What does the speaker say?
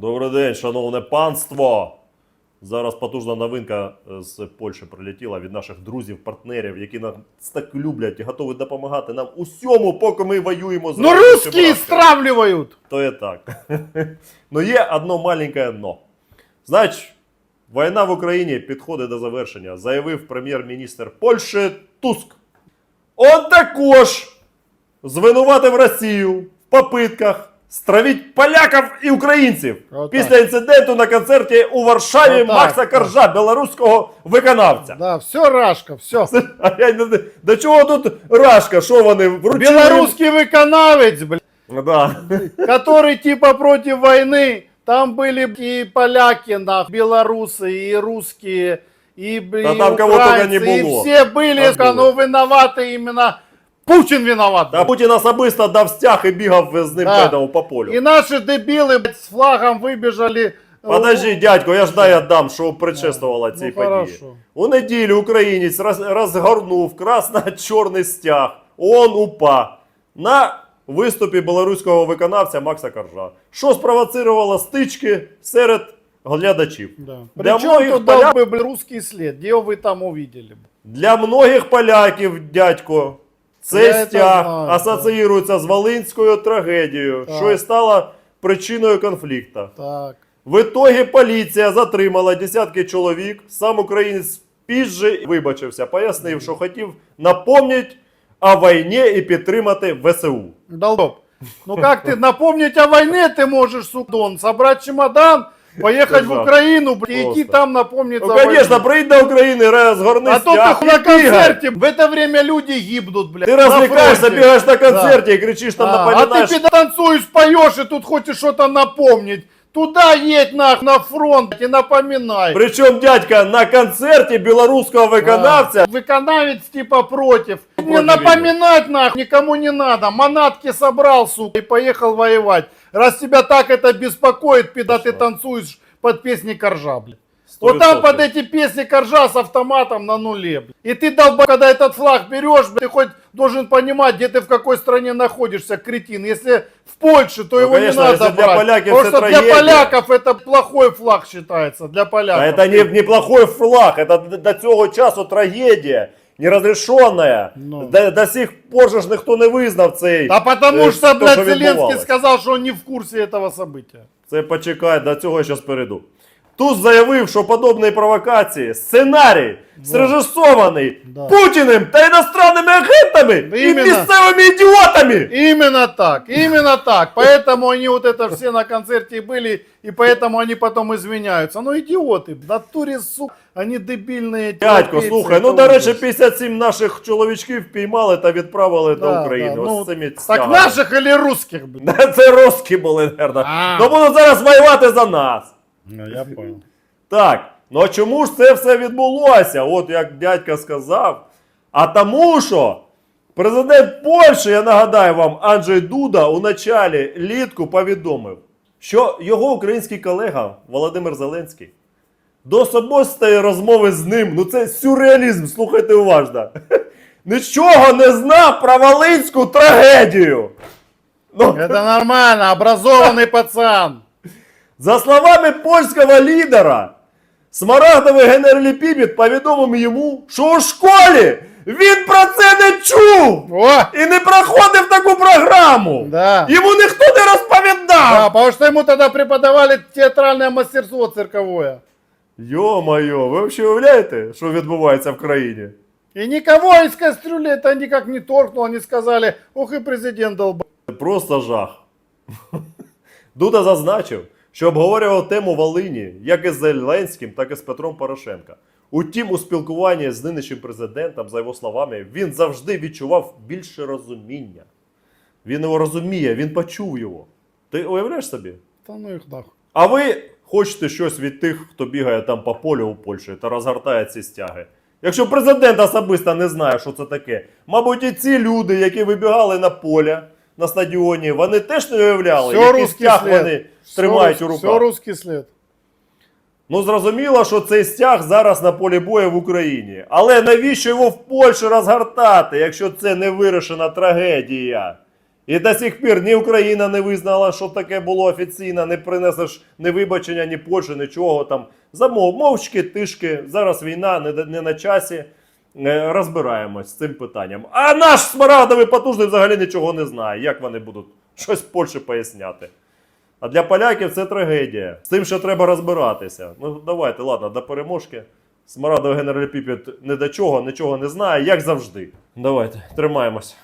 Добрий день, шановне панство! Зараз потужна новинка е, з Польщі прилетіла від наших друзів, партнерів, які нас так люблять і готові допомагати нам усьому, поки ми воюємо з Ну братством. стравливают. То є так. Но є одно маленьке но. Значить, війна в Україні підходить до завершення, заявив прем'єр-міністр Польщі Туск. Он також звинуватив Росію в попитках стравіть поляків і українців Отак. після інциденту на концерті у Варшаві Отак. Макса Коржа, білоруського виконавця. Да, все Рашка, все. А я не- До чого тут Рашка? Що вони вручили? Белорусский выконавец, блядь, Да. который типа против войны. Там были и поляки, нах, белорусы, и русские, и, б- Да и там кого только не украинцы, и было. все были, Там но виноваты именно Путин виноват. Та Путін особисто дав стяг і бігав з ним Да. поэтому по полю. И наши дебилы блядь, с флагом выбежали. Подожди, дядько, я ж дай отдам, що предшествувало цій Ну, події. хорошо. У неділю українець роз- розгорнув красно-чорний стяг ООН УПА на виступі білоруського виконавця Макса Коржа, що спровоцировало стички серед глядачів. Да. Для Причем многих тут поляк- был бы русский след? Где вы там увидели? Для многих поляків, дядько, цей Я стяг знаю, асоціюється з волинською трагедією, Так. що і стало причиною конфлікту. Так. В итоге поліція затримала десятки чоловік. Сам українець пізже вибачився, пояснив, що хотів напомнити о війні і підтримати ВСУ. Долб. Ну как ты напомнить о войне ты можешь, Судон, собрать чемодан, поехать в Ужас. Украину блядь, и идти Просто. там напомнить Ну, за войну. звісно, приїдь до України, розгорни А то стяг ты і на бігай. концерте, в это время люди гибнут, блядь. Ти на розвлікаєшся, фронте. бігаєш на концерті і кричиш там, А, а напоминаєш. ты танцуешь, поешь, и тут хочешь что-то напомнить. Туда едь нах, на фронт и напоминай. Причому дядька на концерті білоруського виконавця. А, Выконавец типа против. Против Не напоминать нах, никому не надо. Манатки собрал, сука, и поехал воевать. Раз тебя так это беспокоит, пида, ты Что? танцуешь под песни Коржа, блядь. Сто Вот там відсотків. под эти песни Коржа с автоматом на нуле. блядь. И ты, долба, когда этот флаг берешь, блядь, ты хоть должен понимать, где ты в какой стране находишься, кретин. Если в Польше, то Ну, его конечно, не надо если для брать. поляков Потому это что для трагедия. поляков это плохой флаг считается. Для поляков. А это не, неплохой флаг, это д- до цього часу трагедія. Неразрешенная. Ну. До, до сих пор же ж никто не визнав цей. А потому е, что, блядь, Зеленский сказал, что он не в курсе этого события. Це почекай, до цього я зараз перейду. Туз заявив, що подобні провокації, сценарій, срежисований Да. Путіним та іностранними агентами і Іменно. місцевими ідіотами. Именно так, именно так. Поэтому они вот это все на концерте и были, и поэтому они потом извиняются. Ну идиоты, в натуре, сука, они дебильные. эти Дядько, европейцы, слухай, ну это до речі, ужас. 57 наших чоловічків піймали та відправили Да, до України. да, Ось ну, з цими Так стягами. наших или русских, блин? Це русські були, наверное. А. Ну будуть зараз воювати за нас. Ну, я понял. Так, ну а чому ж це все відбулося? От як дядька сказав. А тому що президент Польщі, я нагадаю вам, Анджей Дуда у началі літку повідомив, що його український колега Володимир Зеленський до особистої розмови з ним, ну це сюрреалізм, слухайте уважно. Нічого не знав про Волинську трагедію. Ну, Это нормально, образованный пацан. За словами польського лідера, смарагдовий генераліпібід повідомив йому, що у школі він про це не чув О, і не проходив таку програму. да. Йому ніхто не Да, розповідав. потому что ему тогда преподавали театральное мастерство цирковое. Йо-моє, ви взагалі уявляєте, що відбувається в країні? И никого из кастрюли это никак не торкнуло, они сказали, ох и президент долб... Просто жах. Дуда зазначив, що обговорював тему Волині як із Зеленським, так і з Петром Порошенка. Утім, у спілкуванні з нинішнім президентом, за його словами, він завжди відчував більше розуміння. Він його розуміє, він почув його. Ти уявляєш собі? Да ну их нахуй. А ви хочете щось від тих, хто бігає там по полю у Польщі та розгортає ці стяги? Якщо президент особисто не знає, що це таке, мабуть, і ці люди, які вибігали на поле на стадіоні, вони теж не уявляли, Все який стяг след. вони тримають у Все руках. русский след. Ну зрозуміло, що цей стяг зараз на полі бою в Україні. Але навіщо його в Польщі розгортати, якщо це не вирішена трагедія? І до сих пір ні Україна не визнала, що таке було офіційно, не принесеш ні вибачення, ні Польщі, нічого там. Замов, мовчки, тишки. Зараз війна не, не на часі. Розбираємось з цим питанням. А наш смарагдовий потужний взагалі нічого не знає. Як вони будуть щось Польщі поясняти? А для поляків це трагедія. З тим, що треба розбиратися. Ну давайте, ладно, до переможки. Смарадовий генерал Піпіт не до чого, нічого не знає, як завжди. Давайте, тримаємось.